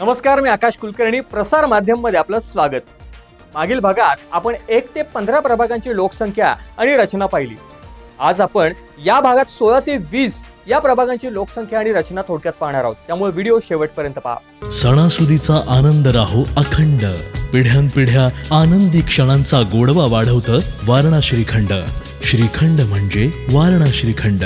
नमस्कार मी आकाश कुलकर्णी. प्रसार माध्यममध्ये आपलं स्वागत. मागील भागात आपण एक ते पंधरा प्रभागांची लोकसंख्या आणि रचना पाहिली. आज आपण या भागात सोळा ते वीस या प्रभागांची लोकसंख्या आणि रचना थोडक्यात पाहणार आहोत. त्यामुळे व्हिडिओ शेवटपर्यंत पहा. सणासुदीचा आनंद राहो अखंड. पिढ्यानपिढ्या आनंदी क्षणांचा गोडवा वाढवतं वारणा श्रीखंड श्रीखंड म्हणजे वारणा श्रीखंड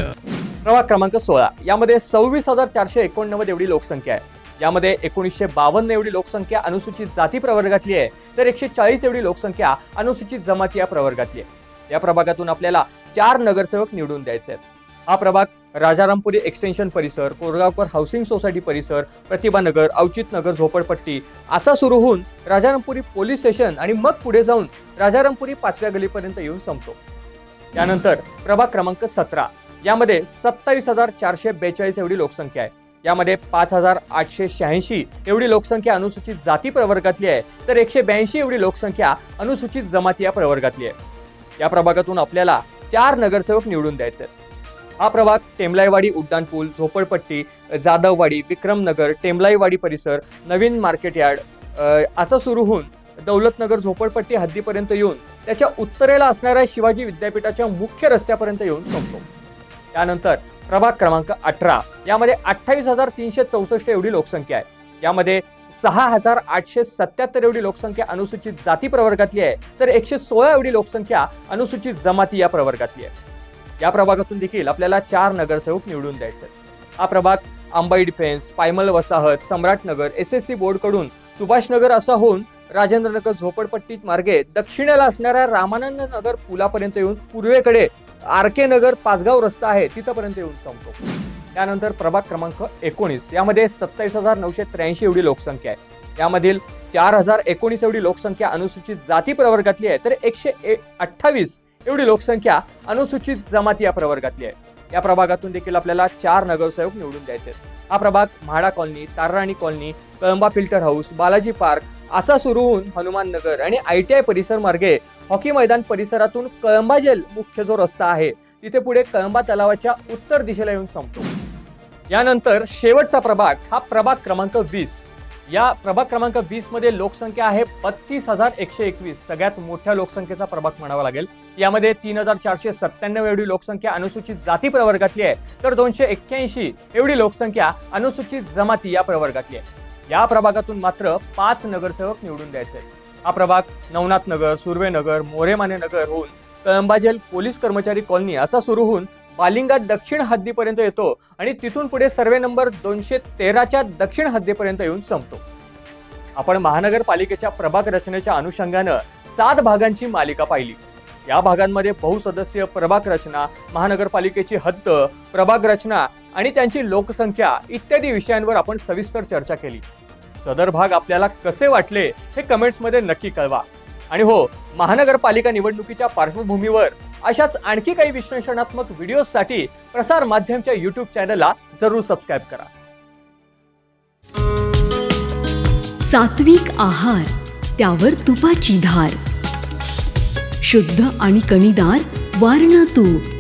प्रभाग क्रमांक सोळा. यामध्ये सव्वीस हजार चारशे एकोणनव्वद एवढी लोकसंख्या आहे. यामध्ये एकोणीसशे बावन्न एवढी लोकसंख्या अनुसूचित जाती प्रवर्गातली आहे तर एकशे चाळीस एवढी लोकसंख्या अनुसूचित जमाती या प्रवर्गातली आहे. या प्रभागातून आपल्याला चार नगरसेवक निवडून द्यायचे आहेत. हा प्रभाग राजारामपुरी एक्सटेन्शन परिसर कोरगावकर हाऊसिंग सोसायटी परिसर प्रतिभानगर अवचित नगर झोपडपट्टी असा सुरू होऊन राजारामपुरी पोलीस स्टेशन आणि मग पुढे जाऊन राजारामपुरी पाचव्या गलीपर्यंत येऊन संपतो. त्यानंतर प्रभाग क्रमांक सतरा यामध्ये सत्तावीस हजार चारशे बेचाळीस एवढी लोकसंख्या आहे. यामध्ये पाच हजार आठशे शहाऐंशी एवढी लोकसंख्या अनुसूचित जाती प्रवर्गातली आहे तर एकशे ब्याऐंशी एवढी लोकसंख्या अनुसूचित जमाती या प्रवर्गातली आहे. या प्रभागातून आपल्याला चार नगरसेवक निवडून द्यायचे हा प्रभाग टेमलाईवाडी उड्डाणपूल झोपडपट्टी जाधववाडी विक्रमनगर टेमलाईवाडी परिसर नवीन मार्केट यार्ड असं असा सुरू होऊन दौलतनगर झोपडपट्टी हद्दीपर्यंत येऊन त्याच्या उत्तरेला असणाऱ्या शिवाजी विद्यापीठाच्या मुख्य रस्त्यापर्यंत येऊन संपतो. त्यानंतर प्रभाग क्रमांक अठरा. यामध्ये अठ्ठावीस हजार तीनशे चौसष्ट एवढी लोकसंख्या आहे. यामध्ये सहा हजार आठशे सत्याहत्तर एवढी लोकसंख्या अनुसूचित जाती प्रवर्गातली आहे तर एकशे सोळा एवढी लोकसंख्या अनुसूचित जमाती या प्रवर्गातली आहे. या प्रभागातून देखील आपल्याला चार नगरसेवक निवडून द्यायचे हा प्रभाग अंबाई डिफेन्स पायमल वसाहत सम्राटनगर एस एस सी बोर्डकडून सुभाषनगर असा होऊन राजेंद्रनगर झोपडपट्टीत मार्गे दक्षिणेला असणाऱ्या रामानंद नगर पुलापर्यंत येऊन पूर्वेकडे आर के नगर पाचगाव रस्ता आहे तिथपर्यंत येऊन संपतो. त्यानंतर प्रभाग क्रमांक एकोणीस. यामध्ये सत्तावीस हजार नऊशे त्र्याऐंशी एवढी लोकसंख्या आहे. यामधील चार हजार एकोणीस एवढी लोकसंख्या अनुसूचित जाती प्रवर्गातली आहे तर एकशे ए- अठ्ठावीस एवढी लोकसंख्या अनुसूचित जमाती या प्रवर्गातली आहे. या प्रभागातून देखील आपल्याला चार नगरसेवक निवडून द्यायचे आहेत. हा प्रभाग MHADA colony Tararani colony Kalamba filter house Balaji park असा सुरू होऊन हनुमान नगर आणि आय टी आय परिसर मार्गे हॉकी मैदान परिसरातून कळंबा जेल मुख्य जो रस्ता आहे तिथे पुढे कळंबा तलावाच्या उत्तर दिशेला येऊन संपतो. यानंतर शेवटचा प्रभाग हा प्रभाग क्रमांक वीस. या प्रभाग क्रमांक वीसमध्ये लोकसंख्या आहे बत्तीस हजार एकशे एकवीस. सगळ्यात मोठ्या लोकसंख्येचा प्रभाग म्हणावा लागेल. यामध्ये तीन हजार चारशे सत्त्याण्णव एवढी लोकसंख्या अनुसूचित जाती प्रवर्गातली आहे तर दोनशे एक्क्याऐंशी एवढी लोकसंख्या अनुसूचित जमाती या प्रवर्गातली आहे. या प्रभागातून मात्र पाच नगरसेवक निवडून द्यायचे. हा प्रभाग नवनाथ नगर सुर्वेनगर मोरेमाने नगर होऊन कळंबाजेल पोलीस कर्मचारी कॉलनी असा सुरू होऊन बालिंगा दक्षिण हद्दीपर्यंत येतो आणि तिथून पुढे सर्वे नंबर दोनशे तेराच्या दक्षिण हद्दीपर्यंत येऊन संपतो. आपण महानगरपालिकेच्या प्रभाग रचनेच्या अनुषंगानं सात भागांची मालिका पाहिली. या भागांमध्ये बहुसदस्यीय प्रभाग रचना महानगरपालिकेची हद्द प्रभाग रचना आणि त्यांची लोकसंख्या इत्यादी विषयांवर आपण सविस्तर चर्चा केली. सदर भाग आपल्याला कसे वाटले हे कमेंट्समध्ये नक्की कळवा. आणि हो महानगरपालिका निवडणुकीच्या पार्श्वभूमीवर अशाच आणखी काही विश्लेषणात्मक व्हिडिओसाठी प्रसार माध्यमच्या युट्यूब चॅनलला जरूर सबस्क्राईब करा. सात्विक आहार त्यावर तुपाची धार. शुद्ध आणि कणीदार वारणा तूप.